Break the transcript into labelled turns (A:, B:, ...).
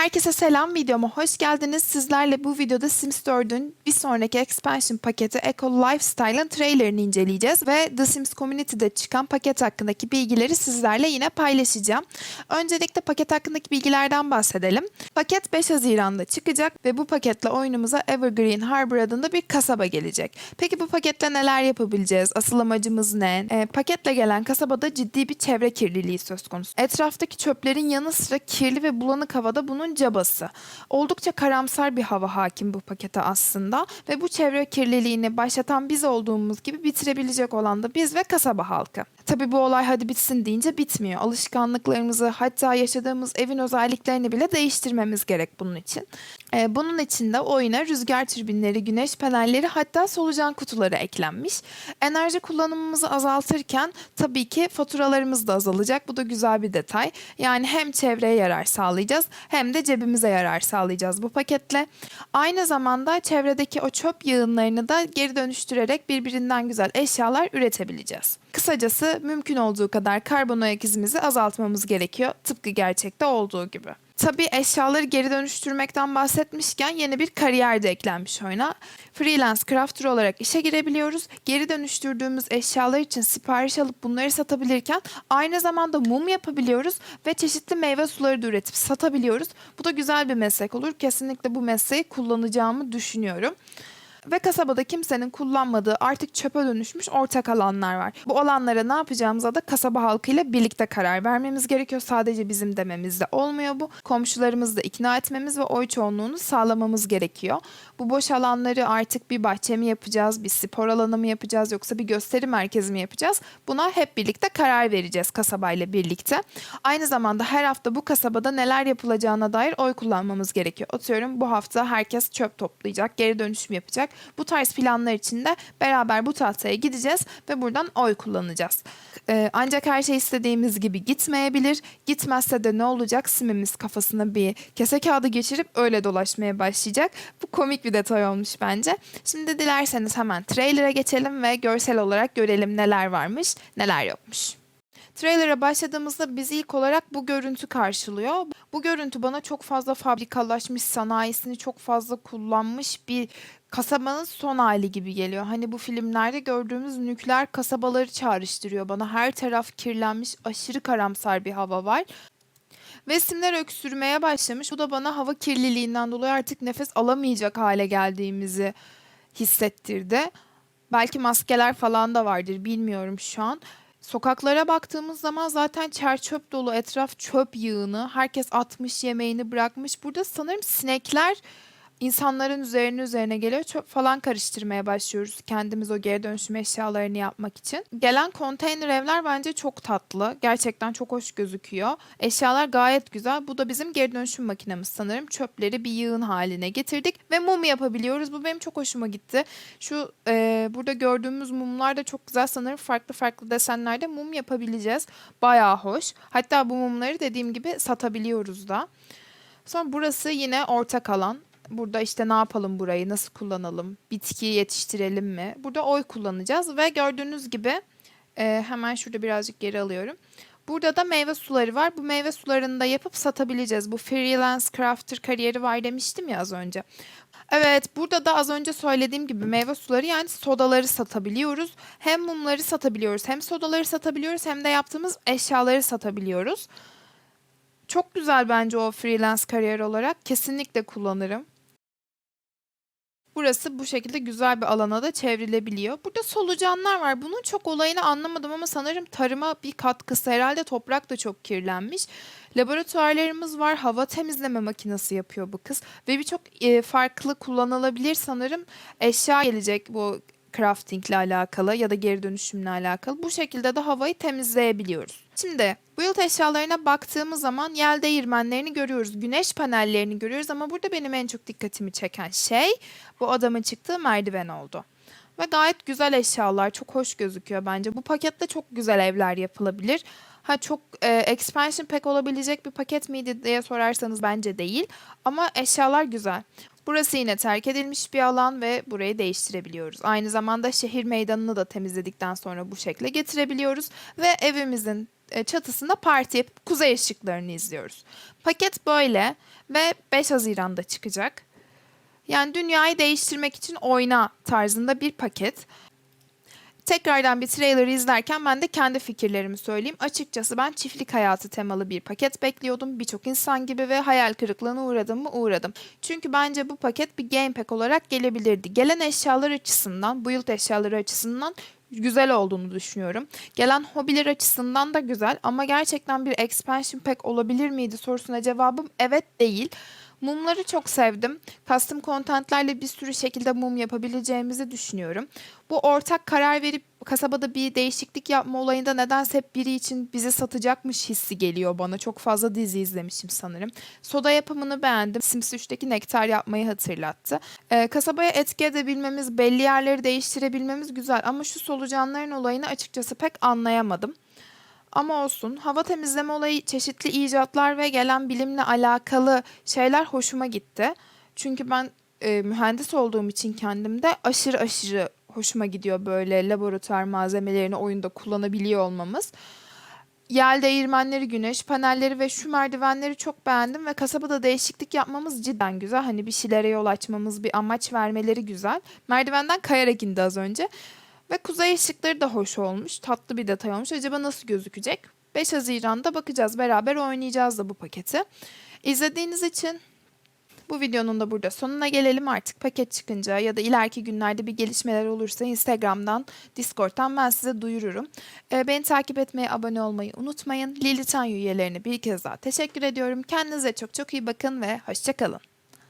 A: Herkese selam videoma hoş geldiniz. Sizlerle bu videoda Sims 4'ün bir sonraki expansion paketi Eco Lifestyle'ın trailerini inceleyeceğiz ve The Sims Community'de çıkan paket hakkındaki bilgileri sizlerle yine paylaşacağım. Öncelikle paket hakkındaki bilgilerden bahsedelim. Paket 5 Haziran'da çıkacak ve bu paketle oyunumuza Evergreen Harbor adında bir kasaba gelecek. Peki bu paketle neler yapabileceğiz? Asıl amacımız ne? Ee, paketle gelen kasabada ciddi bir çevre kirliliği söz konusu. Etraftaki çöplerin yanı sıra kirli ve bulanık havada bunun cabası. Oldukça karamsar bir hava hakim bu pakete aslında ve bu çevre kirliliğini başlatan biz olduğumuz gibi bitirebilecek olan da biz ve kasaba halkı. Tabii bu olay hadi bitsin deyince bitmiyor. Alışkanlıklarımızı hatta yaşadığımız evin özelliklerini bile değiştirmemiz gerek bunun için. Ee, bunun için de oyuna rüzgar türbinleri, güneş panelleri hatta solucan kutuları eklenmiş. Enerji kullanımımızı azaltırken tabii ki faturalarımız da azalacak. Bu da güzel bir detay. Yani hem çevreye yarar sağlayacağız hem de cebimize yarar sağlayacağız bu paketle. Aynı zamanda çevredeki o çöp yığınlarını da geri dönüştürerek birbirinden güzel eşyalar üretebileceğiz. Kısacası mümkün olduğu kadar karbon ayak izimizi azaltmamız gerekiyor. Tıpkı gerçekte olduğu gibi. Tabii eşyaları geri dönüştürmekten bahsetmişken yeni bir kariyer de eklenmiş oyuna. Freelance crafter olarak işe girebiliyoruz. Geri dönüştürdüğümüz eşyalar için sipariş alıp bunları satabilirken aynı zamanda mum yapabiliyoruz ve çeşitli meyve suları da üretip satabiliyoruz. Bu da güzel bir meslek olur. Kesinlikle bu mesleği kullanacağımı düşünüyorum. Ve kasabada kimsenin kullanmadığı artık çöpe dönüşmüş ortak alanlar var. Bu alanlara ne yapacağımıza da kasaba halkıyla birlikte karar vermemiz gerekiyor. Sadece bizim dememizde olmuyor bu. Komşularımızı da ikna etmemiz ve oy çoğunluğunu sağlamamız gerekiyor. Bu boş alanları artık bir bahçe mi yapacağız, bir spor alanı mı yapacağız yoksa bir gösteri merkezi mi yapacağız? Buna hep birlikte karar vereceğiz kasabayla birlikte. Aynı zamanda her hafta bu kasabada neler yapılacağına dair oy kullanmamız gerekiyor. Atıyorum bu hafta herkes çöp toplayacak, geri dönüşüm yapacak. Bu tarz planlar için de beraber bu tahtaya gideceğiz ve buradan oy kullanacağız. Ee, ancak her şey istediğimiz gibi gitmeyebilir. Gitmezse de ne olacak? Simimiz kafasına bir kese kağıdı geçirip öyle dolaşmaya başlayacak. Bu komik bir detay olmuş bence. Şimdi dilerseniz hemen trailer'a geçelim ve görsel olarak görelim neler varmış, neler yokmuş. Trailer'a başladığımızda bizi ilk olarak bu görüntü karşılıyor. Bu görüntü bana çok fazla fabrikalaşmış, sanayisini çok fazla kullanmış bir kasabanın son hali gibi geliyor. Hani bu filmlerde gördüğümüz nükleer kasabaları çağrıştırıyor bana. Her taraf kirlenmiş, aşırı karamsar bir hava var. Ve simler öksürmeye başlamış. Bu da bana hava kirliliğinden dolayı artık nefes alamayacak hale geldiğimizi hissettirdi. Belki maskeler falan da vardır bilmiyorum şu an. Sokaklara baktığımız zaman zaten çer çöp dolu etraf çöp yığını. Herkes atmış yemeğini bırakmış. Burada sanırım sinekler insanların üzerine üzerine geliyor. Çöp falan karıştırmaya başlıyoruz kendimiz o geri dönüşüm eşyalarını yapmak için. Gelen konteyner evler bence çok tatlı. Gerçekten çok hoş gözüküyor. Eşyalar gayet güzel. Bu da bizim geri dönüşüm makinemiz sanırım. Çöpleri bir yığın haline getirdik ve mum yapabiliyoruz. Bu benim çok hoşuma gitti. Şu e, burada gördüğümüz mumlar da çok güzel. Sanırım farklı farklı desenlerde mum yapabileceğiz. Bayağı hoş. Hatta bu mumları dediğim gibi satabiliyoruz da. Sonra burası yine ortak alan. Burada işte ne yapalım burayı, nasıl kullanalım, bitkiyi yetiştirelim mi? Burada oy kullanacağız ve gördüğünüz gibi e, hemen şurada birazcık geri alıyorum. Burada da meyve suları var. Bu meyve sularını da yapıp satabileceğiz. Bu freelance crafter kariyeri var demiştim ya az önce. Evet burada da az önce söylediğim gibi meyve suları yani sodaları satabiliyoruz. Hem mumları satabiliyoruz hem sodaları satabiliyoruz hem de yaptığımız eşyaları satabiliyoruz. Çok güzel bence o freelance kariyer olarak. Kesinlikle kullanırım. Burası bu şekilde güzel bir alana da çevrilebiliyor. Burada solucanlar var. Bunun çok olayını anlamadım ama sanırım tarıma bir katkısı. Herhalde toprak da çok kirlenmiş. Laboratuvarlarımız var. Hava temizleme makinesi yapıyor bu kız. Ve birçok e, farklı kullanılabilir sanırım eşya gelecek bu crafting ile alakalı ya da geri dönüşümle alakalı. Bu şekilde de havayı temizleyebiliyoruz. Şimdi build eşyalarına baktığımız zaman yel değirmenlerini görüyoruz. Güneş panellerini görüyoruz ama burada benim en çok dikkatimi çeken şey bu adamın çıktığı merdiven oldu. Ve gayet güzel eşyalar. Çok hoş gözüküyor bence. Bu pakette çok güzel evler yapılabilir. Ha çok e, expansion pack olabilecek bir paket miydi diye sorarsanız bence değil. Ama eşyalar güzel. Burası yine terk edilmiş bir alan ve burayı değiştirebiliyoruz. Aynı zamanda şehir meydanını da temizledikten sonra bu şekle getirebiliyoruz ve evimizin çatısında parti yapıp kuzey ışıklarını izliyoruz. Paket böyle ve 5 Haziran'da çıkacak. Yani dünyayı değiştirmek için oyna tarzında bir paket. Tekrardan bir trailer'ı izlerken ben de kendi fikirlerimi söyleyeyim. Açıkçası ben çiftlik hayatı temalı bir paket bekliyordum. Birçok insan gibi ve hayal kırıklığına uğradım mı uğradım. Çünkü bence bu paket bir game pack olarak gelebilirdi. Gelen eşyalar açısından, build eşyaları açısından güzel olduğunu düşünüyorum. Gelen hobiler açısından da güzel ama gerçekten bir expansion pack olabilir miydi sorusuna cevabım evet değil. Mumları çok sevdim. Custom contentlerle bir sürü şekilde mum yapabileceğimizi düşünüyorum. Bu ortak karar verip kasabada bir değişiklik yapma olayında nedense hep biri için bizi satacakmış hissi geliyor bana. Çok fazla dizi izlemişim sanırım. Soda yapımını beğendim. Sims 3'teki nektar yapmayı hatırlattı. Ee, kasabaya etki edebilmemiz, belli yerleri değiştirebilmemiz güzel ama şu solucanların olayını açıkçası pek anlayamadım. Ama olsun. Hava temizleme olayı çeşitli icatlar ve gelen bilimle alakalı şeyler hoşuma gitti. Çünkü ben e, mühendis olduğum için kendimde aşırı aşırı hoşuma gidiyor böyle laboratuvar malzemelerini oyunda kullanabiliyor olmamız. Yel değirmenleri, güneş panelleri ve şu merdivenleri çok beğendim ve kasabada değişiklik yapmamız cidden güzel. Hani bir şeylere yol açmamız, bir amaç vermeleri güzel. Merdivenden kayarak indi az önce. Ve kuzey ışıkları da hoş olmuş. Tatlı bir detay olmuş. Acaba nasıl gözükecek? 5 Haziran'da bakacağız. Beraber oynayacağız da bu paketi. İzlediğiniz için bu videonun da burada sonuna gelelim artık. Paket çıkınca ya da ileriki günlerde bir gelişmeler olursa Instagram'dan, Discord'dan ben size duyururum. Ee, beni takip etmeyi, abone olmayı unutmayın. Lilitan üyelerine bir kez daha teşekkür ediyorum. Kendinize çok çok iyi bakın ve hoşçakalın.